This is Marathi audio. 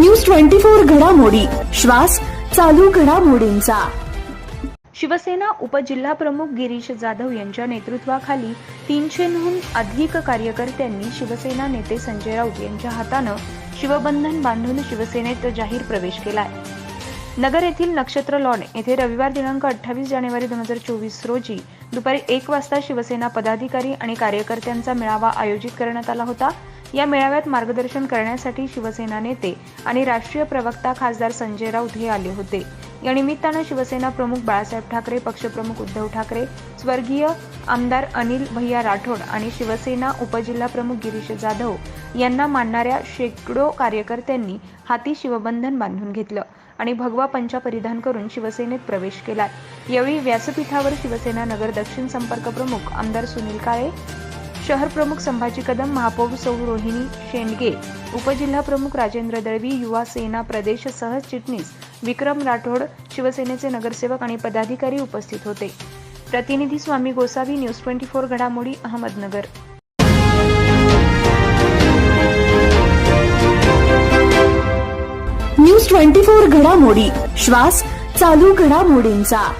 न्यूज ट्वेंटी फोर घडामोडी. श्वास चालू घडामोडींचा. शिवसेना उपजिल्हाप्रमुख गिरीश जाधव यांच्या नेतृत्वाखाली तीनशेहून अधिक कार्यकर्त्यांनी शिवसेना नेते संजय राऊत यांच्या हातानं शिवबंधन बांधून शिवसेनेत जाहीर प्रवेश केला नगर येथील नक्षत्र लॉन येथे रविवार दिनांक अठ्ठावीस जानेवारी दोन हजार चोवीस रोजी दुपारी एक वाजता शिवसेना पदाधिकारी आणि कार्यकर्त्यांचा मेळावा आयोजित करण्यात आला होता. या मेळाव्यात मार्गदर्शन करण्यासाठी शिवसेना नेते आणि राष्ट्रीय प्रवक्ता खासदार संजय राऊत हे आले होते. या निमित्तानं शिवसेना प्रमुख बाळासाहेब ठाकरे पक्षप्रमुख उद्धव ठाकरे स्वर्गीय आमदार अनिल भैया राठोड आणि शिवसेना उपजिल्हा प्रमुख गिरीश जाधव यांना मानणाऱ्या शेकडो कार्यकर्त्यांनी हाती शिवबंधन बांधून घेतलं आणि भगवा पंचा परिधान करून शिवसेनेत प्रवेश केला. यावेळी व्यासपीठावर शिवसेना नगर दक्षिण संपर्क प्रमुख आमदार सुनील काळे शहर प्रमुख संभाजी कदम महापौर सौ रोहिणी शेंडगे उपजिल्हा प्रमुख राजेंद्र दळवी युवा सेना प्रदेश सहचिटणीस विक्रम राठोड शिवसेनेचे नगरसेवक आणि पदाधिकारी उपस्थित होते. प्रतिनिधी Swami Gosavi news twenty four घडामोडी अहमदनगर. न्यूज ट्वेंटी फोर घडामोडी श्वास चालू घडामोडींचा.